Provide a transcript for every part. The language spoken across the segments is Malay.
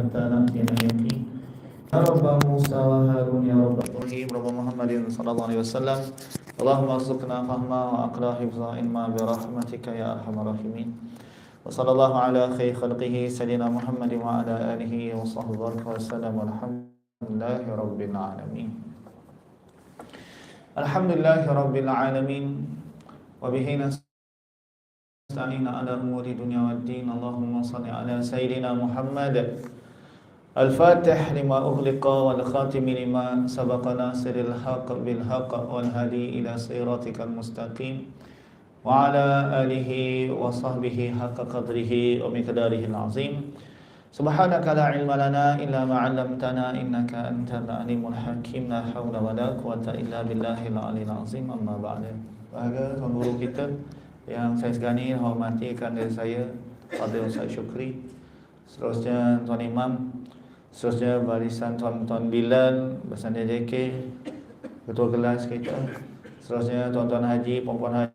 حتى نأتينا اليقين يا رب موسى وهارون يا رب إبراهيم رب محمد صلى الله عليه وسلم. اللهم ارزقنا فهما وأقرا حفظا علما برحمتك يا أرحم الراحمين. وصلى الله على خير خلقه سيدنا محمد وعلى آله وصحبه وسلم. والحمد لله رب العالمين. الحمد لله رب العالمين. وبه نستعين على أمور الدنيا والدين. اللهم صل على سيدنا محمد الفاتح لما أغلق والخاتم لما سبق ناصر الحق بالحق والهدي إلى صراطك المستقيم وعلى آله وصحبه حق قدره ومقداره العظيم. سبحانك لا علم لنا إلا ما علمتنا إنك أنت العليم الحكيم. لا حول ولا قوة إلا بالله العلي العظيم. أما بعد. Bahagia tuan guru kita yang saya segani hormati kerana saya Fadil Ustaz Syukri Seterusnya Tuan Imam. Seterusnya barisan Tuan-Tuan Bilal Bersama JK Ketua kelas kita Seterusnya Tuan-Tuan Haji, Puan-Puan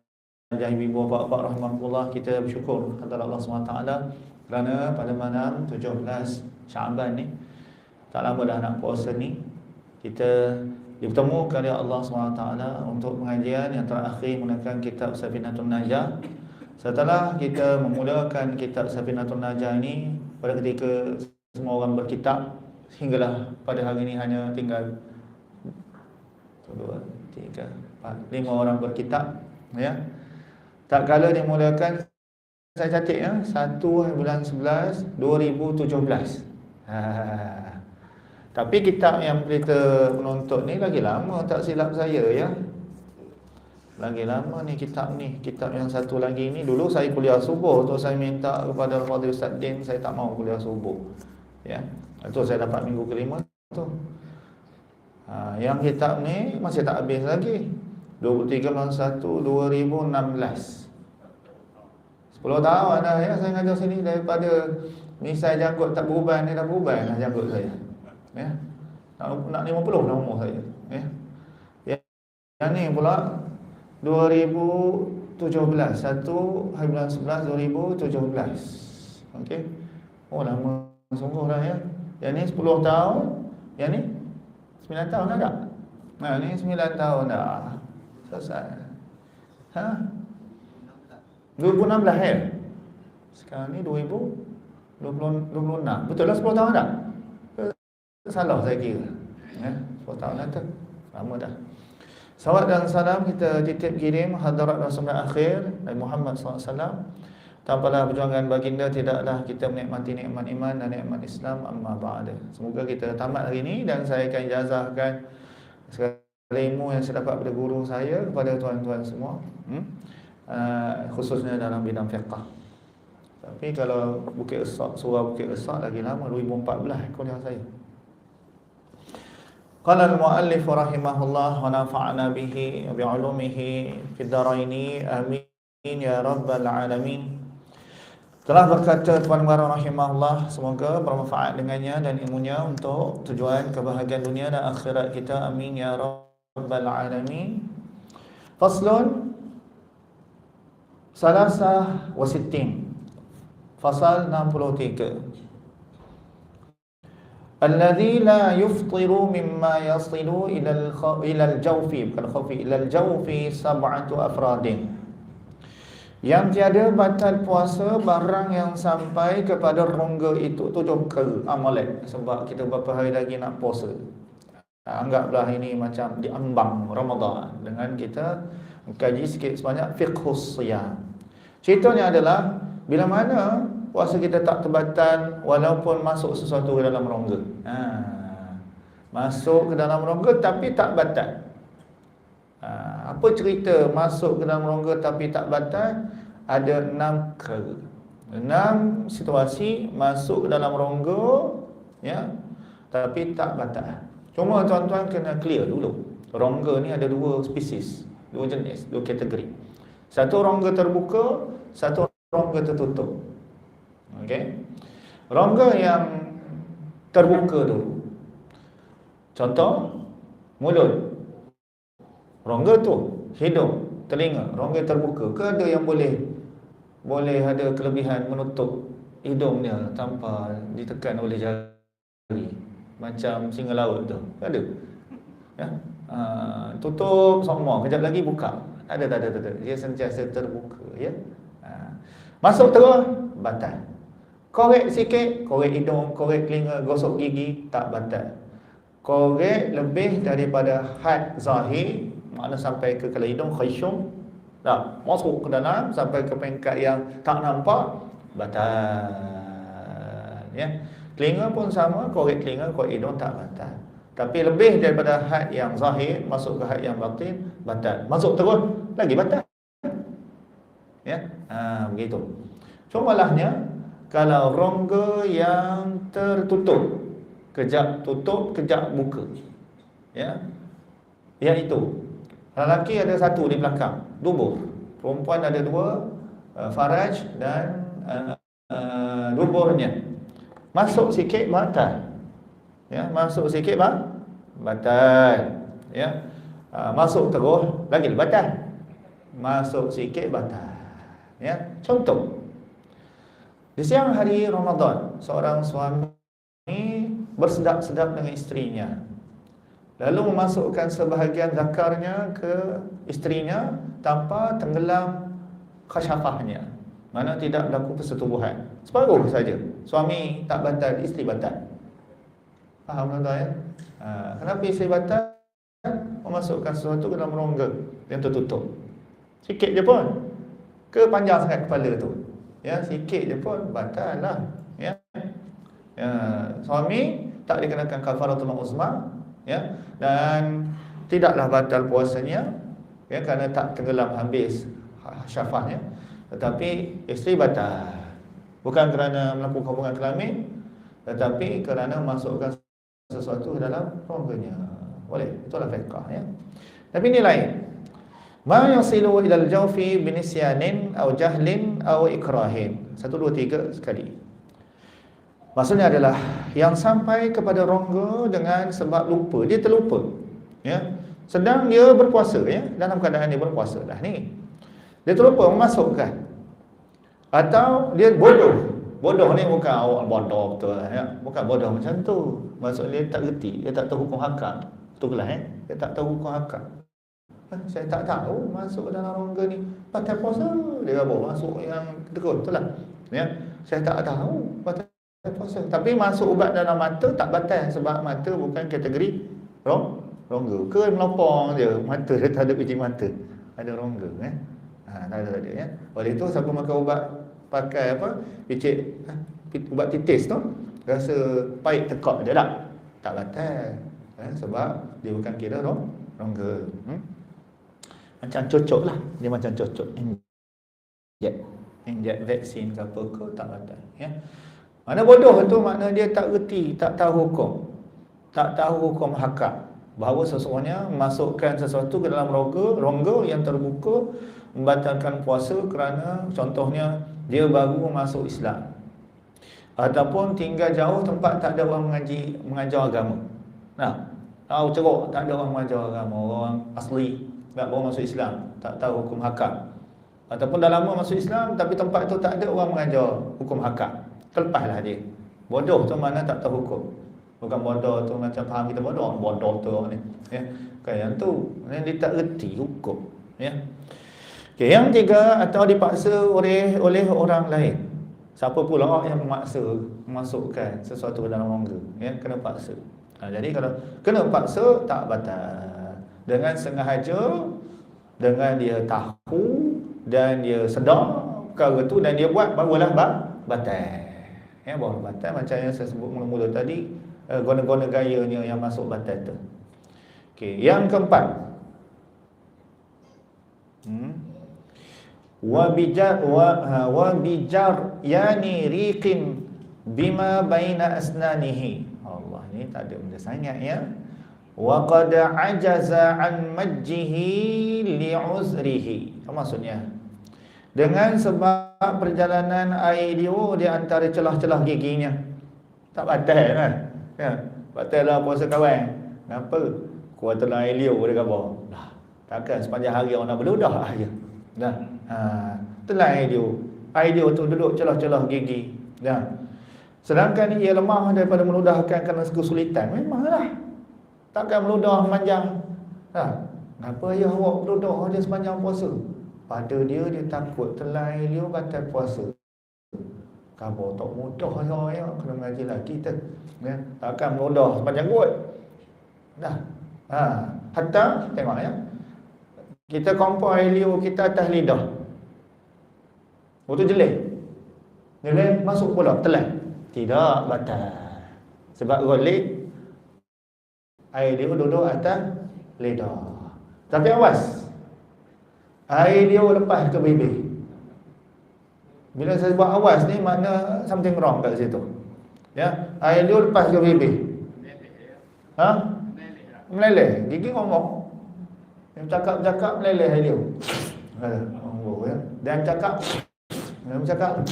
Haji Ibu Bapak-Bapak Rahmatullah Kita bersyukur kepada Allah SWT Kerana pada malam 17 Syaban ni Tak lama dah nak puasa ni Kita dipertemukan oleh Allah SWT untuk pengajian yang terakhir menggunakan kitab Safinatun Najah. Setelah kita memulakan kitab Safinatun Najah ini pada ketika semua orang berkitab sehinggalah pada hari ini hanya tinggal dua, tiga, empat, lima orang berkitab ya. tak kala dimulakan saya catat ya 1 bulan 11 2017 ha. Tapi kitab yang kita menuntut ni lagi lama tak silap saya ya. Lagi lama ni kitab ni. Kitab yang satu lagi ni dulu saya kuliah subuh tu saya minta kepada Al-Fadhil Ustaz Din saya tak mau kuliah subuh. Ya. Itu saya dapat minggu kelima tu. Ha, yang kitab ni masih tak habis lagi. 23 bulan 1 2016. 10 tahun dah ya saya ngajar sini daripada misal janggut tak berubah ni dah berubah dah janggut saya ya. Nak, nak 50 dah umur saya. Ya. Yang, yang ni pula 2017 1 hari bulan 11 2017. Okey. Oh lama sungguh dah ya. Yang ni 10 tahun, yang ni 9 tahun dah tak? Nah, ni 9 tahun dah. Selesai. Ha? 2016 ya? Sekarang ni 2000 20, 26. Betul lah 10 tahun dah? Salah saya kira ya, 10 tahun dah tu Lama dah Salawat dan salam kita titip kirim Hadarat Rasulullah akhir Nabi Muhammad SAW Tanpalah perjuangan baginda tidaklah kita menikmati nikmat iman dan nikmat Islam amma ba'da. Semoga kita tamat hari ini dan saya akan jazahkan segala ilmu yang saya dapat pada guru saya kepada tuan-tuan semua. Hmm? Uh, khususnya dalam bidang fiqah. Tapi kalau Bukit Esok, surah Bukit Esok lagi lama 2014 eh, kuliah saya. قال المؤلف رحمه bihi ونفعنا به بعلومه في الدارين amin ya rabbal alamin telah berkata Tuan Mubarak rahimahullah semoga bermanfaat dengannya dan ilmunya untuk tujuan kebahagiaan dunia dan akhirat kita. Amin ya rabbal alamin. Faslun salasah wasittin fasal 63 Alladhi la yuftiru mimma yasilu ila ila al-jawfi bukan khafi ila al-jawfi sab'atu afradin. Yang tiada batal puasa barang yang sampai kepada rongga itu tujuh kali amalan sebab kita berapa hari lagi nak puasa. Anggaplah ini macam diambang Ramadan dengan kita kaji sikit sebanyak fiqhus siyam. Ceritanya adalah bila mana puasa kita tak terbatal walaupun masuk sesuatu ke dalam rongga. Ha. Masuk ke dalam rongga tapi tak batal. Ha. Apa cerita masuk ke dalam rongga tapi tak batal? Ada enam perkara. Enam situasi masuk dalam rongga ya, tapi tak batal. Cuma tuan-tuan kena clear dulu. Rongga ni ada dua spesies, dua jenis, dua kategori. Satu rongga terbuka, satu rongga tertutup. Okey. Rongga yang terbuka tu. Contoh mulut. Rongga tu hidung, telinga, rongga terbuka. Ke ada yang boleh boleh ada kelebihan menutup hidungnya tanpa ditekan oleh jari. Macam singa laut tu. Ada. Ya? Uh, tutup semua. Kejap lagi buka. Tak ada tak ada tak ada. Dia sentiasa terbuka ya? Uh, masuk terus. Batal. Korek sikit korek hidung korek telinga gosok gigi tak batal. Korek lebih daripada had zahir makna sampai ke kala hidung khasyum tak. Masuk ke dalam sampai ke peringkat yang tak nampak batal ya. Telinga pun sama korek telinga korek hidung tak batal. Tapi lebih daripada had yang zahir masuk ke had yang batin batal. Masuk terus lagi batal. Ya ha, begitu. Cuma malahnya kalau rongga yang tertutup kejap tutup kejap buka ya yang itu lelaki ada satu di belakang dubur perempuan ada dua uh, faraj dan uh, uh, duburnya. Masuk sikit batal. Ya masuk sikit bang batal. Ya uh, masuk terus lagi batal. Masuk sikit batal. Ya contoh. Di siang hari Ramadan seorang suami bersedap-sedap dengan isterinya lalu memasukkan sebahagian zakarnya ke isterinya tanpa tenggelam khasyafahnya. Mana tidak berlaku persetubuhan. Separuh saja. Suami tak batal isteri batal. Faham tuan-tuan ya? Ha, kenapa isteri batal? Memasukkan sesuatu ke dalam rongga yang tertutup. Sikit je pun. Ke panjang sangat kepala tu. Ya sikit je pun batal lah ya, ya suami tak dikenakan kafaratul uzma ya? Dan tidaklah batal puasanya ya kerana tak tenggelam habis syafahnya tetapi isteri batal. Bukan kerana melakukan hubungan kelamin tetapi kerana masukkan sesuatu ke dalam rongganya boleh? Itulah fiqh ya. Tapi ini lain. Ma yasilu ila al-jawfi binisyanin aw jahlin aw ikrahin. Satu dua tiga sekali Maksudnya adalah yang sampai kepada rongga dengan sebab lupa, dia terlupa. Ya. Sedang dia berpuasa ya, dalam keadaan dia berpuasa dah ni. Dia terlupa memasukkan. Atau dia bodoh. Bodoh ni bukan awak bodoh betul ya. Bukan bodoh macam tu. Maksudnya dia tak reti, dia tak tahu hukum hakam. Betul lah eh. Dia tak tahu hukum hakam. Eh, saya tak tahu masuk dalam rongga ni pakai puasa dia apa masuk yang terus betul lah ya saya tak tahu pakai puasa. Tapi masuk ubat dalam mata tak batal sebab mata bukan kategori rong rongga. Ke melopong je mata dia tak ada biji mata. Ada rongga eh. Ha tak ada dia ya. Oleh itu siapa makan ubat pakai apa? Picit ha, ubat titis tu rasa pahit tekak dia tak? Tak batal. Eh, sebab dia bukan kira rong rongga. Hmm? Macam cocok lah. Dia macam cocok. Injek. Injek vaksin ke apa ke tak batal. Ya. Mana bodoh tu makna dia tak reti, tak tahu hukum. Tak tahu hukum hakam. Bahawa sesungguhnya masukkan sesuatu ke dalam rongga, rongga yang terbuka membatalkan puasa kerana contohnya dia baru masuk Islam. Ataupun tinggal jauh tempat tak ada orang mengaji mengajar agama. Nah, tahu ceruk tak ada orang mengajar agama, orang asli tak baru masuk Islam, tak tahu hukum hakam. Ataupun dah lama masuk Islam tapi tempat tu tak ada orang mengajar hukum hakam terlepaslah dia. Bodoh tu mana tak tahu hukum. Bukan bodoh tu macam faham kita bodoh bodoh tu ni. Ya. Kan yang tu. Dia tak reti hukum. Ya. Okay, yang tiga atau dipaksa oleh oleh orang lain. Siapa pula yang memaksa memasukkan sesuatu ke dalam rongga? Ya kena paksa. Ha, jadi kalau kena paksa tak batal. Dengan sengaja dengan dia tahu dan dia sedar perkara tu dan dia buat barulah batal ya bahawa batal macam yang saya sebut mula-mula tadi uh, guna-guna gayanya yang masuk batal tu. Okey yang keempat. Hmm. Wa bijar wa, ha, wa bijar yani riqin bima baina asnanihi. Allah ni tak ada benda sangat ya. Wa qad ajaza an majjihi li'uzrihi. Apa maksudnya dengan sebab perjalanan air liur di antara celah-celah giginya. Tak batal kan? Ya. Batal lah puasa kawan. Kenapa? Kuatan air liur dia kata. Nah, takkan sepanjang hari orang nak berludah aja. Nah, ha, itulah air liur. Air liur tu duduk celah-celah gigi. Nah. Sedangkan ia lemah daripada meludahkan kerana kesulitan. Memanglah. Takkan meludah manjang. Ha. Kenapa ayah awak meludah dia sepanjang puasa? Pada dia, dia takut telan dia batal puasa. Kabar tak mudah saya ya. Kena mengaji lagi kita. Ya. Takkan meludah sepanjang kuat. Dah. Ha. Hatta, tengok ya. Kita kompor air liur kita atas lidah. Waktu jelek. Jelek masuk pula, telan. Tidak batal. Sebab golik air dia duduk atas lidah. Tapi awas. Air dia lepas ke bibir. Bila saya sebut awas ni makna something wrong kat situ. Ya, air dia lepas ke bibir. Ha? Meleleh. Gigi ngomong. Yang cakap-cakap meleleh air dia. Oh, ya. Dan cakap Dan cakap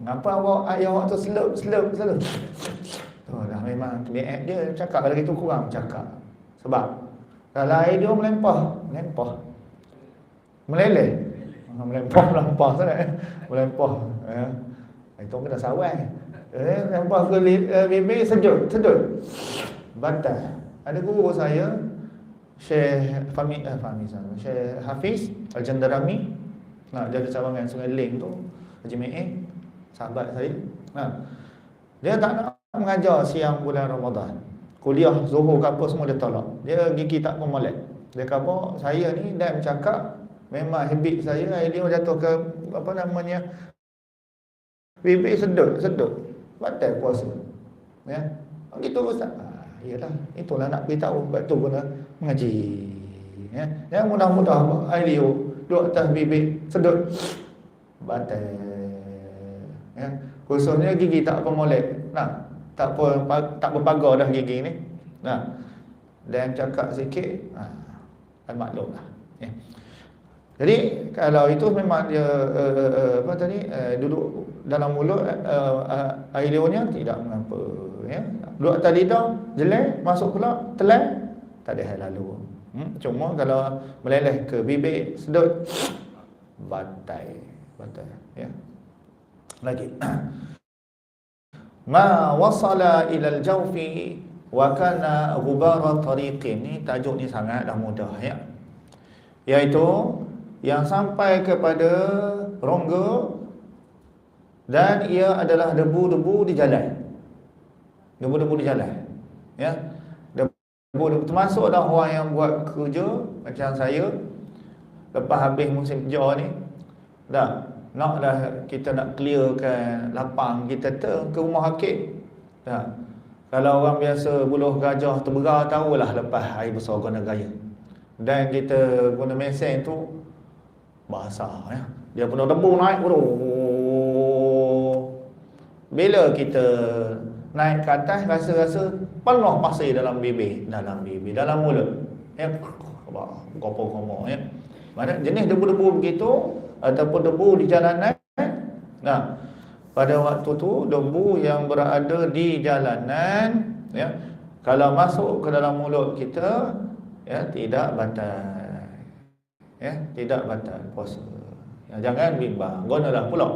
Kenapa awak ayah awak tu selup selup selup. Oh, dah memang dia cakap lagi tu kurang cakap. Sebab kalau air dia melempah, melempah. Meleleh. Ah, melempah melempah sana. Melempah. Ya. Itu kena sawai. Eh, melempah ke uh, bibir sedut, sedut. Batal. Ada guru saya Syekh Fahmi eh, Fahmi sana. Syekh Hafiz Al-Jandarami. Nah, dia ada cabangan Sungai Ling tu. Haji Me'eh sahabat saya. Ha. Dia tak nak mengajar siang bulan Ramadan. Kuliah Zuhur ke apa semua dia tolak. Dia gigi tak pemolek. Dia kata, saya ni dan cakap memang habit saya air dia jatuh ke apa namanya bibir sedut, sedut. Batal puasa. Ya. Gitu Ustaz. Ah, iyalah, itulah nak beritahu sebab tu guna mengaji. Ya. Yang mudah-mudah air dia duduk atas bibir sedut. Batal ya. khususnya gigi tak apa molek nah tak apa tak berpagar dah gigi ni nah dan cakap sikit ha kan maklum lah ya. Jadi kalau itu memang dia uh, apa tadi uh, duduk dalam mulut uh, air liurnya tidak mengapa ya. Duduk atas lidah jelek masuk pula telan tak ada hal lalu. Hmm? cuma kalau meleleh ke bibir sedut batai batai ya. Lagi. Ma wasala ila al-jawfi wa kana ghubara tariqin. Ni tajuk ni sangat dah mudah ya. Iaitu yang sampai kepada rongga dan ia adalah debu-debu di jalan. Debu-debu di jalan ya. Debu-debu termasuk dah orang yang buat kerja macam saya lepas habis musim kerja ni dah naklah kita nak clearkan lapang kita tu ke rumah hakim. Ha. kalau orang biasa buluh gajah terberar tahulah lepas air besar guna gaya. Dan kita guna mesin tu basah ya. dia penuh debu naik bro. bila kita naik ke atas rasa-rasa penuh pasir dalam bibir. Dalam bibir dalam mulut. Ya. Kopo-kopo ya. Mana jenis debu-debu begitu ataupun debu di jalanan nah. Pada waktu tu debu yang berada di jalanan ya. Kalau masuk ke dalam mulut kita ya tidak batal ya tidak batal puasa. Ya, jangan bimbang. Gunalah pula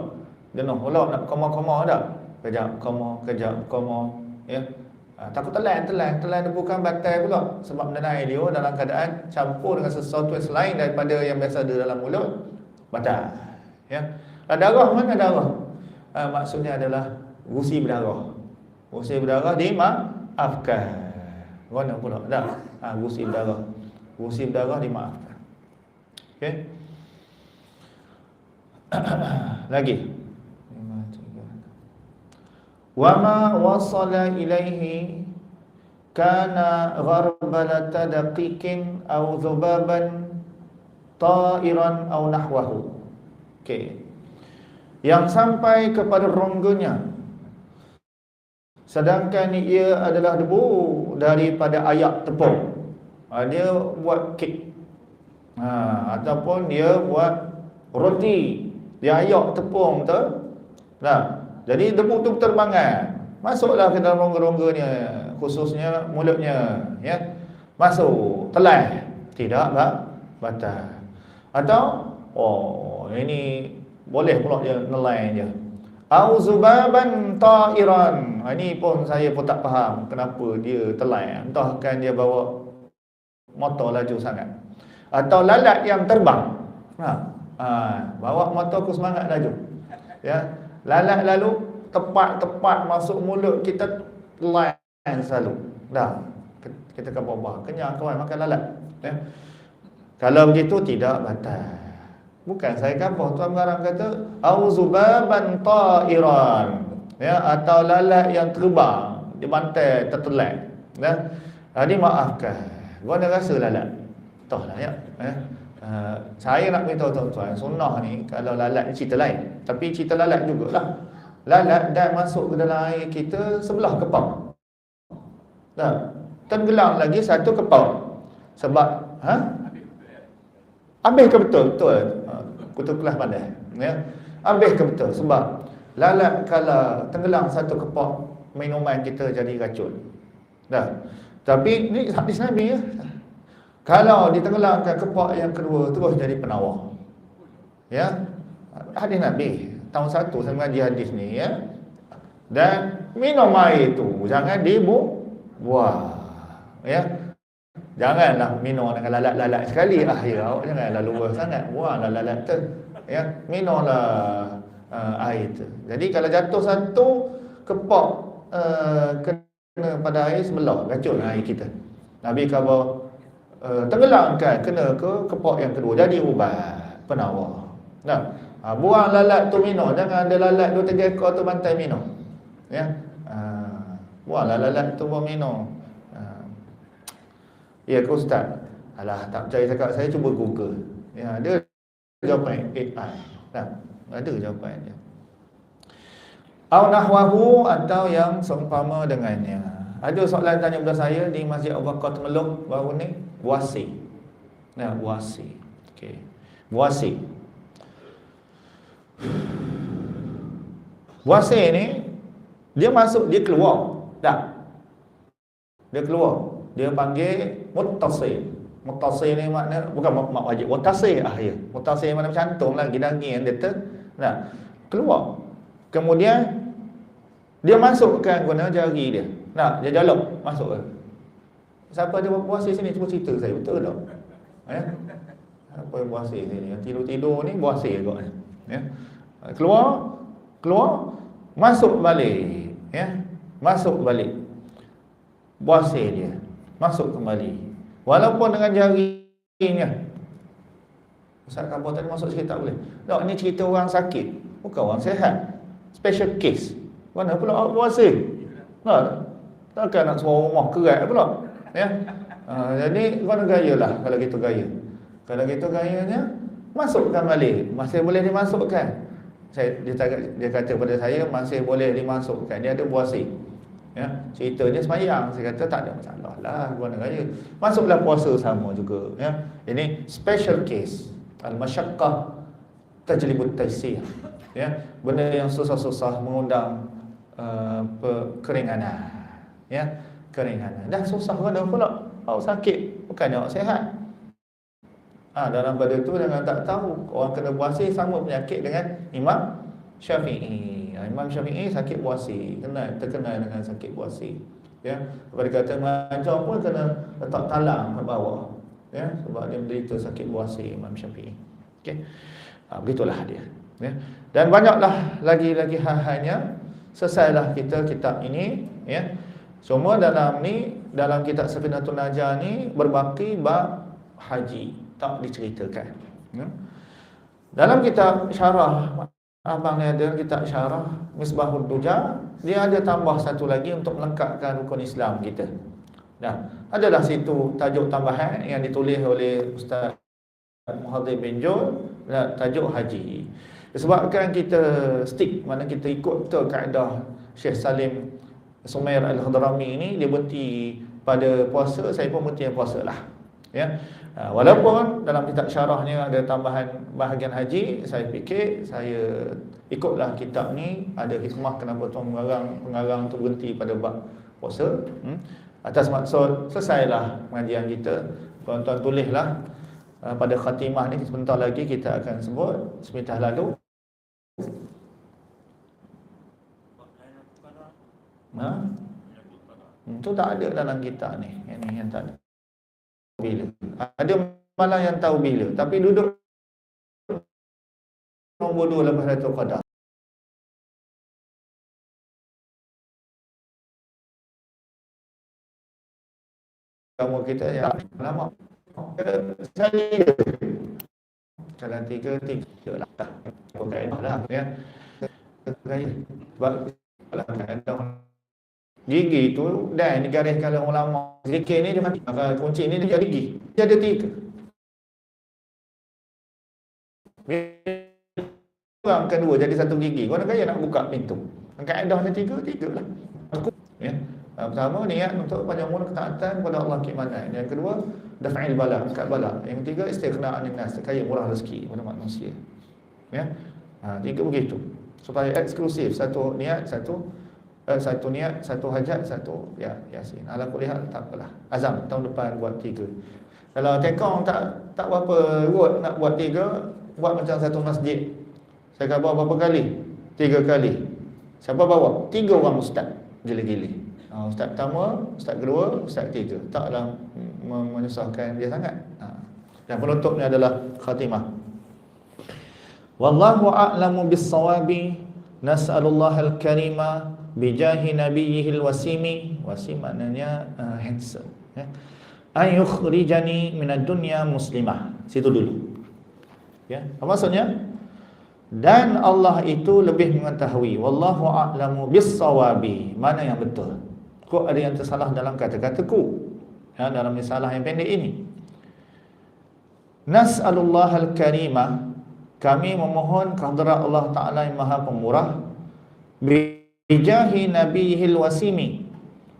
jenuh pula nak koma-koma dah. Kejap koma kejap koma. Ya. Ha, takut telan telan. Telan bukan batal pula. Sebab menenai dia dalam keadaan campur dengan sesuatu yang selain daripada yang biasa ada dalam mulut batal. Ya. Darah mana darah? Ha, maksudnya adalah gusi berdarah. Gusi berdarah dimaafkan mana pula. Dah. Ha, gusi berdarah. Gusi berdarah dimaafkan okey lagi wama wasala ilaihi kana gharbalata daqiqin aw dhubaban ta'iran aw nahwahu. Okey. Yang sampai kepada rongganya sedangkan ia adalah debu daripada ayak tepung. Ha, dia buat kek. Ha, ataupun dia buat roti. Dia ayak tepung tu. Nah, jadi debu tu terbangan. Masuklah ke dalam rongga-rongganya khususnya mulutnya ya. Masuk, telan. Tidak, Pak. Batal. Atau oh ini boleh pula dia nelayan je. au zubaban ta'iran. Ha, ini pun saya pun tak faham kenapa dia telai. Entah kan dia bawa motor laju sangat. Atau lalat yang terbang. Ha. Ha. bawa motor ku semangat laju. Ya. Lalat lalu tepat-tepat masuk mulut kita lain selalu. Dah. Kita kan bawa kenyang kawan makan lalat. Ya. Kalau begitu tidak batal. Bukan saya kapal Tuan Garang kata auzubaban ta'iran ya atau lalat yang terbang di bantai tertelak ya. Jadi maafkan. Gua nak rasa lalat. Tohlah ya. ya. Uh, saya nak beritahu tuan-tuan sunnah ni kalau lalat ni cerita lain. Tapi cerita lalat jugalah. Lalat dan masuk ke dalam air kita sebelah kepala dah tenggelam lagi satu kepala sebab ha? Habis ke betul betul kutu kelas pandai ya. Habis ke betul. Sebab lalat kalau tenggelam satu kepak minuman kita jadi racun. Dah tapi ni hadis nabi ya kalau ditenggelamkan kepak yang kedua terus jadi penawar ya hadis nabi tahun satu saya mengaji hadis ni ya dan minum air tu jangan dibu ya Janganlah minum dengan lalat-lalat sekali akhir awak janganlah luar sangat. Buanglah lalat tu. Ya, minumlah uh, air tu. Jadi kalau jatuh satu kepak uh, kena pada air sebelah racun air kita. Nabi kata uh, tenggelamkan kena ke kepak yang kedua jadi ubat penawar. Nah, uh, buang lalat tu minum jangan ada lalat dua tiga ekor tu bantai minum. Ya. Uh, buanglah lalat tu buang minum. Ya ke ustaz? Alah tak percaya cakap saya cuba google. Ya ada jawapan AI. Nah, ada jawapan dia. Au nahwahu atau yang seumpama dengannya. Ada soalan tanya kepada saya di Masjid Abu Bakar Temeluk baru ni, buasi. Nah, buasi. Okey. Buasi. Buasi ni dia masuk dia keluar. Tak. Dia keluar dia panggil muttasil muttasil ni makna bukan mak wajib muttasil ah ya muttasil mana cantum lah gidangi yang dia ter nah keluar kemudian dia masukkan guna jari dia nah dia jaluk masuk ke siapa dia puasa sini cuba cerita saya betul tak? Ya? Apa yang puasa sini yang tidur-tidur ni puasa juga ya? Keluar keluar masuk balik ya? Masuk balik. Puasa dia masuk kembali. Walaupun dengan jarinya Ustaz Kabur tadi masuk sikit tak boleh? Tak ni cerita orang sakit. Bukan orang sehat. Special case. Mana pula awak puasa? Tak takkan nak suruh rumah kerat pula ya. Ha, jadi kena gaya lah kalau gitu gaya. Kalau gitu gayanya masukkan balik. Masih boleh dimasukkan. Saya, dia, dia kata pada saya masih boleh dimasukkan. Dia ada puasa. Ya. Ceritanya semayang. Saya kata tak ada masalah lah guna raya masuklah puasa sama juga. Ya. Ini special case. Al masyaqqah tajlibut taysir. Ya. Benda yang susah-susah mengundang uh, keringanan. Ya keringanan dah susah guna pula awak sakit bukan awak sehat Ah ha, dalam pada tu jangan tak tahu orang kena puasa sama penyakit dengan Imam Syafi'i Imam Syafi'i sakit buasi, kena terkenal dengan sakit buasi. Ya, apa kata macam pun kena letak talang ke bawah. Ya, sebab dia menderita sakit buasi Imam Syafi'i. Okey. Ha, begitulah dia. Ya. Dan banyaklah lagi-lagi hal-halnya selesailah kita kitab ini ya. Semua dalam ni dalam kitab Safinatun Najah ni berbaki bab haji. Tak diceritakan. Ya. Dalam kitab syarah Abang ni ada kitab syarah Misbahul Duja Dia ada tambah satu lagi untuk melengkapkan rukun Islam kita. Nah, adalah situ tajuk tambahan yang ditulis oleh Ustaz Muhammad bin Jol Tajuk Haji. Sebabkan kita stick Mana kita ikut betul kaedah Syekh Salim Sumair Al-Hadrami ini Dia berhenti pada puasa Saya pun berhenti puasa lah Ya, Ha, walaupun dalam kitab syarahnya ada tambahan bahagian haji, saya fikir saya ikutlah kitab ni ada hikmah kenapa tuan pengarang pengarang tu berhenti pada bab puasa. Hmm? Atas maksud selesailah pengajian kita. Tuan-tuan tulislah uh, pada khatimah ni sebentar lagi kita akan sebut sebentar lalu Ha? Itu hmm, tak ada dalam kita ni. Ini yang tak ada. Bila? Ada malah yang tahu bila. Tapi duduk nombor dua lepas Lailatul Qadar. Kamu kita ya lama. Sekali Kalau tiga, tiga lah. Bukan lah. Ya. Sebab kalau Gigi tu dan digariskan oleh ulama. Zikir ni dia mati. Maka kunci ni dia gigi. Dia ada tiga. Orang kedua jadi satu gigi. Kau nak kaya nak buka pintu. Kaedah ni tiga, tiga lah. Aku, ya. Pertama niat untuk panjang umur ketaatan kepada Allah kimanai. Yang kedua daf'il bala, angkat bala. Yang ketiga istighna'an nas, kaya murah rezeki kepada manusia. Ya. Ha, tiga begitu. Supaya eksklusif satu niat, satu eh, satu niat, satu hajat, satu ya yasin. Ala kulli hal tak apalah. Azam tahun depan buat tiga. Kalau tekong tak tak berapa ruwet nak buat tiga, buat macam satu masjid. Saya khabar berapa kali? Tiga kali. Siapa bawa? Tiga orang ustaz. Gila-gila. Ha, ustaz pertama, ustaz kedua, ustaz ketiga. Taklah menyusahkan dia sangat. Ha. Dan penutupnya adalah khatimah. Wallahu a'lamu bis-sawabi. Nas'alullah al-karima bijahi nabiyihil wasimi. Wasim maknanya uh, handsome ya. Ayukhrijani minad dunya muslimah. Situ dulu. Ya apa maksudnya? Dan Allah itu lebih mengetahui. Wallahu a'lamu bis-sawabi. Mana yang betul? Kok ada yang tersalah dalam kata-kataku. Ya dalam risalah yang pendek ini. Nas'alullah al-karimah kami memohon kehadrat Allah Taala yang Maha Pemurah bijahi nabihil wasimi.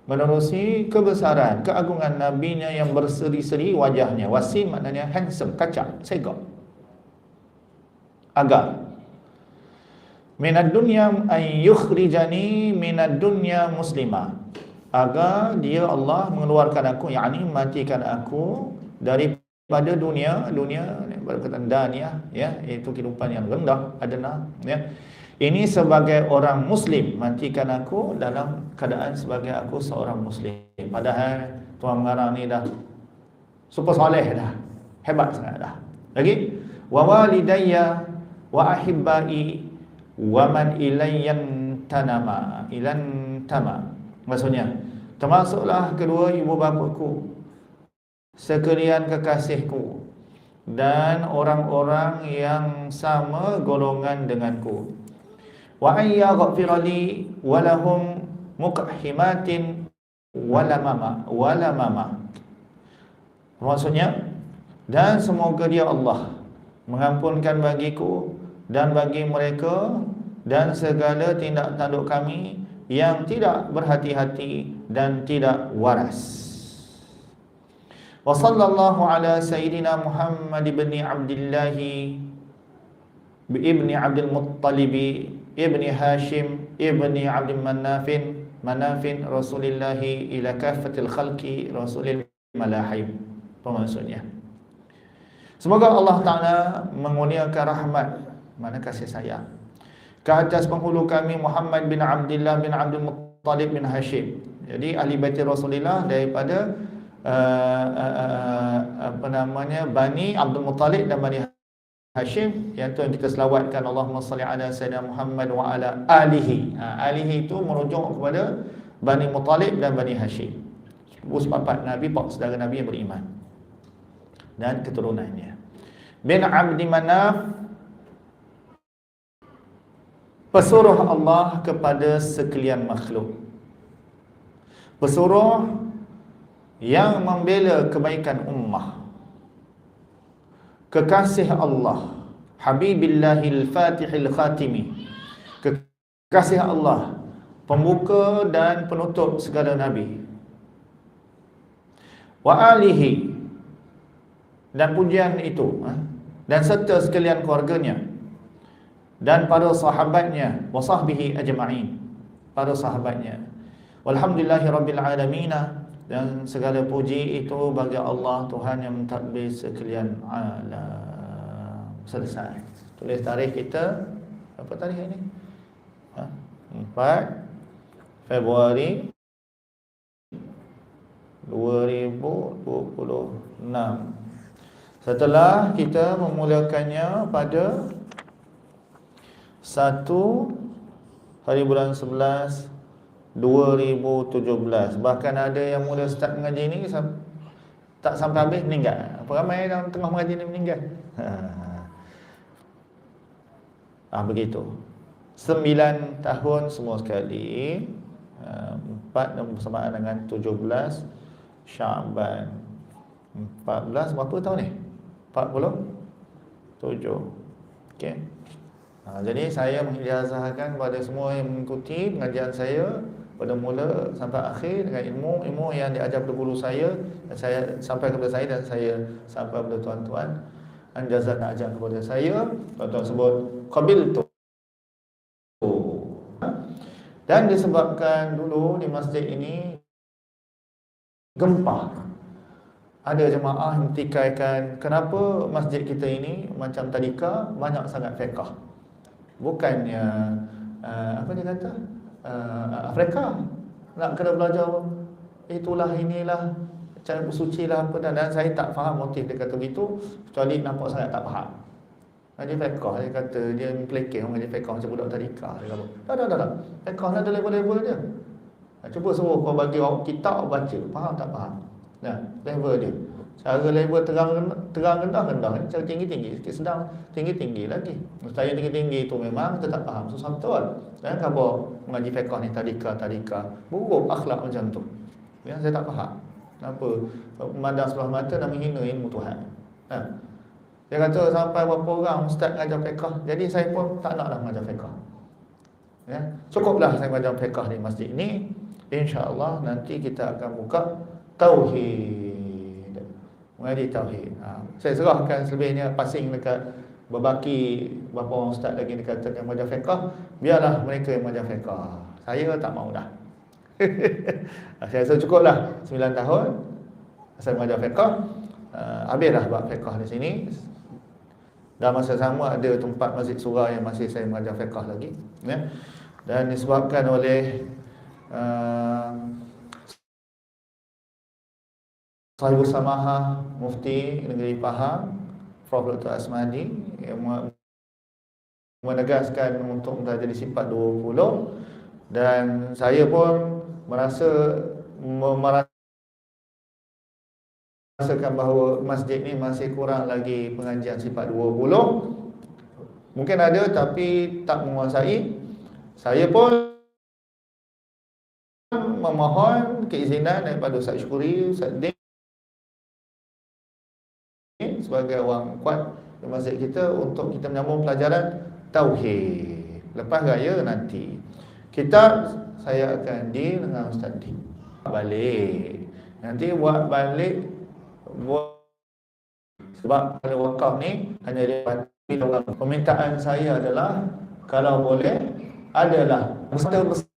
Menerusi kebesaran keagungan nabinya yang berseri-seri wajahnya. Wasim maknanya handsome kacak segak agar. Minad dunya ay yukhrijani minad dunya muslima. Agar dia Allah mengeluarkan aku yakni matikan aku daripada dunia dunia berkaitan dunia ya itu kehidupan yang rendah adana ya ini sebagai orang muslim matikan aku dalam keadaan sebagai aku seorang muslim. Padahal tuan mengarang ni dah super soleh dah. Hebat sangat dah. Lagi wa walidayya wa ahibbai wa man ilayyan tanama ilan tama. Maksudnya termasuklah kedua ibu bapaku sekalian kekasihku dan orang-orang yang sama golongan denganku wa an yaghfira li wa lahum wala mama wala mama maksudnya dan semoga dia Allah mengampunkan bagiku dan bagi mereka dan segala tindak tanduk kami yang tidak berhati-hati dan tidak waras. Wa sallallahu ala sayyidina Muhammad ibn Abdullah ibn Abdul Muttalib ibni Hashim ibni Abdul Manafin Manafin Rasulullah ila kafatil khalqi Rasulil Malahib. Apa maksudnya? Semoga Allah Ta'ala mengurniakan rahmat mana kasih sayang. Ke atas penghulu kami Muhammad bin Abdullah bin Abdul Muttalib bin Hashim. Jadi ahli baiti Rasulullah daripada uh, uh, uh, apa namanya Bani Abdul Muttalib dan Bani Hashim yang tu yang kita selawatkan Allahumma salli ala sayyidina Muhammad wa ala alihi. Ha, alihi itu merujuk kepada Bani Muttalib dan Bani Hashim. Sepapat Nabi, pak saudara Nabi yang beriman. Dan keturunannya. Bin Abdi Manaf pesuruh Allah kepada sekalian makhluk. Pesuruh yang membela kebaikan ummah kekasih Allah Habibillahil Fatihil Khatimi. Kekasih Allah pembuka dan penutup segala nabi. Wa alihi dan pujian itu ha? dan serta sekalian keluarganya. Dan para sahabatnya wa sahbihi ajma'in. Para sahabatnya. Walhamdulillahi rabbil alamin dan segala puji itu bagi Allah Tuhan yang mentadbir sekalian. Alam selesai. Tulis tarikh kita. Apa tarikh ini? Ha? 4 Februari 2026 Setelah kita memulakannya pada 1 hari bulan 11 2017 Bahkan ada yang mula start mengaji ni Tak sampai habis meninggal Apa ramai yang tengah mengaji ni meninggal Ah begitu. Sembilan tahun semua sekali. Ah, empat dan bersamaan dengan tujuh belas Syaban. Empat belas berapa tahun ni? Empat puluh tujuh. Okay. Ha, jadi saya mengijazahkan kepada semua yang mengikuti pengajian saya pada mula sampai akhir dengan ilmu-ilmu yang diajar kepada guru saya dan saya sampai kepada saya dan saya sampai kepada tuan-tuan. Anjazat nak ajar kepada saya Tuan-tuan sebut Qabil tu. Dan disebabkan dulu di masjid ini Gempa Ada jemaah yang tikaikan Kenapa masjid kita ini Macam tadika Banyak sangat fiqah? Bukannya uh, Apa dia kata uh, Afrika Nak kena belajar. Itulah inilah cara bersuci lah apa dan, dan saya tak faham motif dia kata begitu kecuali nampak sangat tak faham. Ngaji fiqah dia kata dia pelekeh orang ngaji fiqah macam budak tadika dia kata. Tak tak tak tak. Fiqah ada level-level dia. Cuba suruh kau bagi orang kitab baca. Faham tak faham? Nah level dia cara level terang terang rendah rendah cara tinggi tinggi sikit sedang tinggi tinggi lagi saya tinggi tinggi itu memang kita tak faham susah betul dan khabar mengaji fiqah ni tadika tadika buruk akhlak macam tu ya saya tak faham Kenapa? Memandang sebelah mata dan menghina ilmu Tuhan. Ha. Dia kata sampai berapa orang ustaz mengajar fiqah. Jadi saya pun tak naklah mengajar fiqah. Ya. Cukuplah saya mengajar fiqah di masjid ini. InsyaAllah nanti kita akan buka Tauhid. Mengaji Tauhid. Ha. Saya serahkan selebihnya pasing dekat berbaki beberapa orang ustaz lagi dikatakan mengajar fiqah. Biarlah mereka yang mengajar fiqah. Saya tak mahu dah. saya rasa cukup lah 9 tahun Saya mengajar fiqah uh, Habislah buat fiqah di sini Dalam masa sama ada tempat masjid surah Yang masih saya mengajar fiqah lagi ya. Dan disebabkan oleh uh, Sahibul Samaha Mufti Negeri Pahang Prof. Dr. Asmadi Yang menegaskan untuk menjadi sifat 20 dan saya pun merasa merasakan bahawa masjid ni masih kurang lagi pengajian sifat 20 mungkin ada tapi tak menguasai saya pun memohon keizinan daripada Ustaz Syukuri Ustaz Din sebagai orang kuat di masjid kita untuk kita menyambung pelajaran Tauhid. Lepas raya nanti kita saya akan di dengan Ustaz Di balik. Nanti buat balik buat sebab pada wakaf ni hanya dalam permintaan saya adalah kalau boleh adalah mata besar.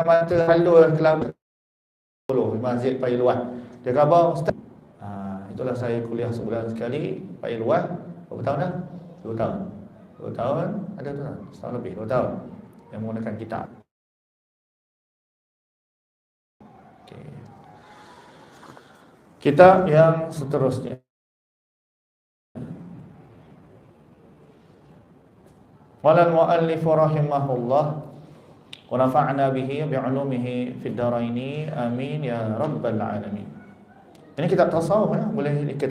Mata halus kelab dulu masjid Pailuan. Dia khabar ustaz itulah saya kuliah sebulan sekali Pailuan berapa tahun dah 2 tahun 2 tahun ada tu setahun lebih 2 tahun yang menggunakan kitab. Okay. Kitab yang seterusnya. Walal muallif rahimahullah wa nafa'na bihi bi'ulumihi fid dharain amin ya rabbal alamin. Ini kitab tasawuf ya, boleh dikatakan